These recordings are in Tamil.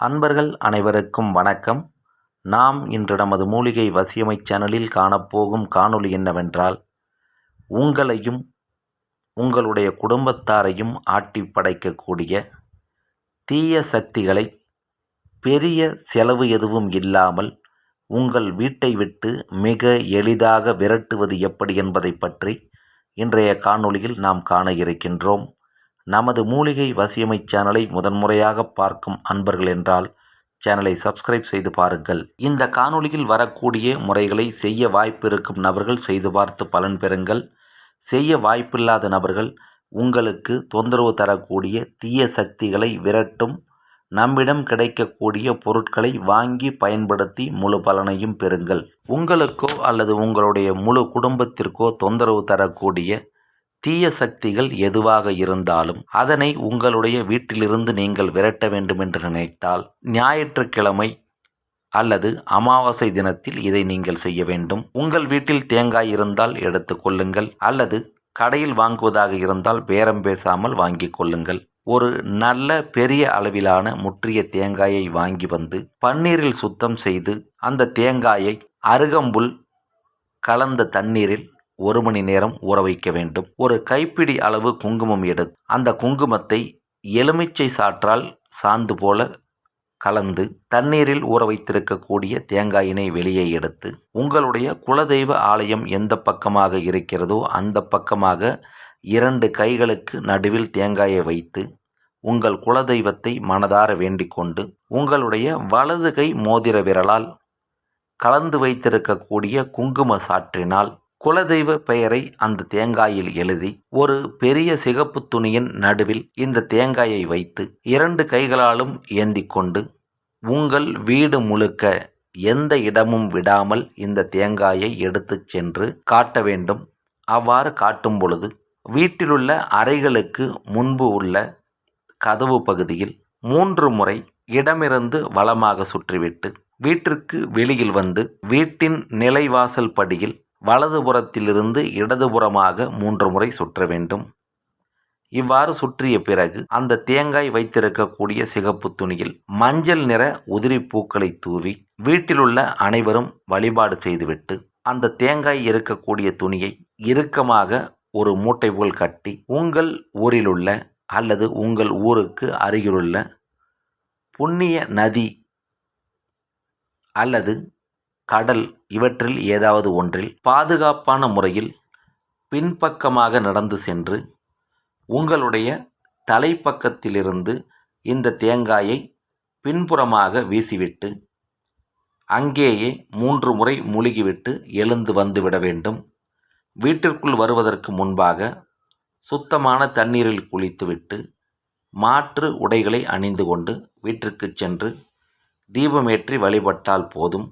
அன்பர்கள் அனைவருக்கும் வணக்கம். நாம் இன்று நமது மூலிகை வசியமை சேனலில் காணப்போகும் காணொளி என்னவென்றால் உங்களையும் உங்களுடைய குடும்பத்தாரையும் ஆட்டி படைக்கக்கூடிய தீய சக்திகளை பெரிய செலவு எதுவும் இல்லாமல் உங்கள் வீட்டை விட்டு மிக எளிதாக விரட்டுவது எப்படி என்பதை பற்றி இன்றைய காணொளியில் நாம் காண இருக்கின்றோம். நமது மூலிகை வசியமை சேனலை முதன்முறையாக பார்க்கும் அன்பர்கள் என்றால் சேனலை சப்ஸ்கிரைப் செய்து பாருங்கள். இந்த காணொளியில் வரக்கூடிய முறைகளை செய்ய வாய்ப்பு இருக்கும் நபர்கள் செய்து பார்த்து பலன் பெறுங்கள். செய்ய வாய்ப்பில்லாத நபர்கள் உங்களுக்கு தொந்தரவு தரக்கூடிய தீய சக்திகளை விரட்டும். நம்மிடம் கிடைக்கக்கூடிய பொருட்களை வாங்கி பயன்படுத்தி முழு பலனையும் பெறுங்கள். உங்களுக்கோ அல்லது உங்களுடைய முழு குடும்பத்திற்கோ தொந்தரவு தரக்கூடிய தீய சக்திகள் எதுவாக இருந்தாலும் அதனை உங்களுடைய வீட்டிலிருந்து நீங்கள் விரட்ட வேண்டும் என்று நினைத்தால் ஞாயிற்றுக்கிழமை அல்லது அமாவாசை தினத்தில் இதை நீங்கள் செய்ய வேண்டும். உங்கள் வீட்டில் தேங்காய் இருந்தால் எடுத்து கொள்ளுங்கள். அல்லது கடையில் வாங்குவதாக இருந்தால் பேரம் பேசாமல் வாங்கிக் கொள்ளுங்கள். ஒரு நல்ல பெரிய அளவிலான முற்றிய தேங்காயை வாங்கி வந்து பன்னீரில் சுத்தம் செய்து அந்த தேங்காயை அருகம்புல் கலந்த தண்ணீரில் ஒரு மணி நேரம் ஊற வைக்க வேண்டும். ஒரு கைப்பிடி அளவு குங்குமம் எடுத்து அந்த குங்குமத்தை எலுமிச்சை சாற்றால் சாந்து போல கலந்து தண்ணீரில் ஊற வைத்திருக்கக்கூடிய தேங்காயினை வெளியே எடுத்து உங்களுடைய குலதெய்வ ஆலயம் எந்த பக்கமாக இருக்கிறதோ அந்த பக்கமாக இரண்டு கைகளுக்கு நடுவில் தேங்காயை வைத்து உங்கள் குலதெய்வத்தை மனதார வேண்டிக்கொண்டு உங்களுடைய வலது கை மோதிர விரலால் கலந்து வைத்திருக்கக்கூடிய குங்கும சாற்றினால் குலதெய்வ பெயரை அந்த தேங்காயில் எழுதி ஒரு பெரிய சிகப்பு துணியின் நடுவில் இந்த தேங்காயை வைத்து இரண்டு கைகளாலும் ஏந்தி கொண்டு உங்கள் வீடு முழுக்க எந்த இடமும் விடாமல் இந்த தேங்காயை எடுத்துச் சென்று காட்ட வேண்டும் அவ்வாறு காட்டும் பொழுது வீட்டிலுள்ள அறைகளுக்கு முன்பு உள்ள கதவு பகுதியில் மூன்று முறை இடமிருந்து வளமாக சுற்றிவிட்டு வீட்டிற்கு வெளியில் வந்து வீட்டின் நிலைவாசல் படியில் வலதுபுறத்திலிருந்து இடதுபுறமாக மூன்று முறை சுற்ற வேண்டும். இவ்வாறு சுற்றிய பிறகு அந்த தேங்காய் வைத்திருக்கக்கூடிய சிகப்பு துணியில் மஞ்சள் நிற உதிரி பூக்களை தூவி வீட்டிலுள்ள அனைவரும் வழிபாடு செய்துவிட்டு அந்த தேங்காய் இருக்கக்கூடிய துணியை இறுக்கமாக ஒரு மூட்டை போல் கட்டி உங்கள் ஊரிலுள்ள அல்லது உங்கள் ஊருக்கு அருகிலுள்ள புண்ணிய நதி அல்லது கடல் இவற்றில் ஏதாவது ஒன்றில் பாதுகாப்பான முறையில் பின்பக்கமாக நடந்து சென்று உங்களுடைய தலைப்பக்கத்திலிருந்து இந்த தேங்காயை பின்புறமாக வீசிவிட்டு அங்கேயே மூன்று முறை மூழ்கிவிட்டு எழுந்து வந்து விட வேண்டும். வீட்டிற்குள் வருவதற்கு முன்பாக சுத்தமான தண்ணீரில் குளித்துவிட்டு மாற்று உடைகளை அணிந்து கொண்டு வீட்டிற்கு சென்று தீபமேற்றி வழிபட்டால் போதும்.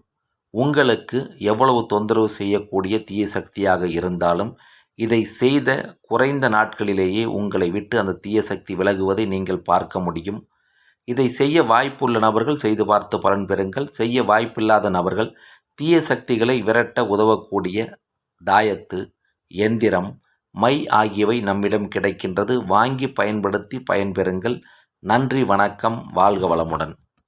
உங்களுக்கு எவ்வளவு தொந்தரவு செய்யக்கூடிய தீய சக்தியாக இருந்தாலும் இதை செய்த குறைந்த நாட்களிலேயே உங்களை விட்டு அந்த தீய சக்தி விலகுவதை நீங்கள் பார்க்க முடியும். இதை செய்ய வாய்ப்புள்ள நபர்கள் செய்து பார்த்து பலன் பெறுங்கள். செய்ய வாய்ப்பில்லாத நபர்கள் தீய சக்திகளை விரட்ட உதவக்கூடிய தாயத்து எந்திரம் மை ஆகியவை நம்மிடம் கிடைக்கின்றது. வாங்கி பயன்படுத்தி பயன்பெறுங்கள். நன்றி வணக்கம். வாழ்க வளமுடன்.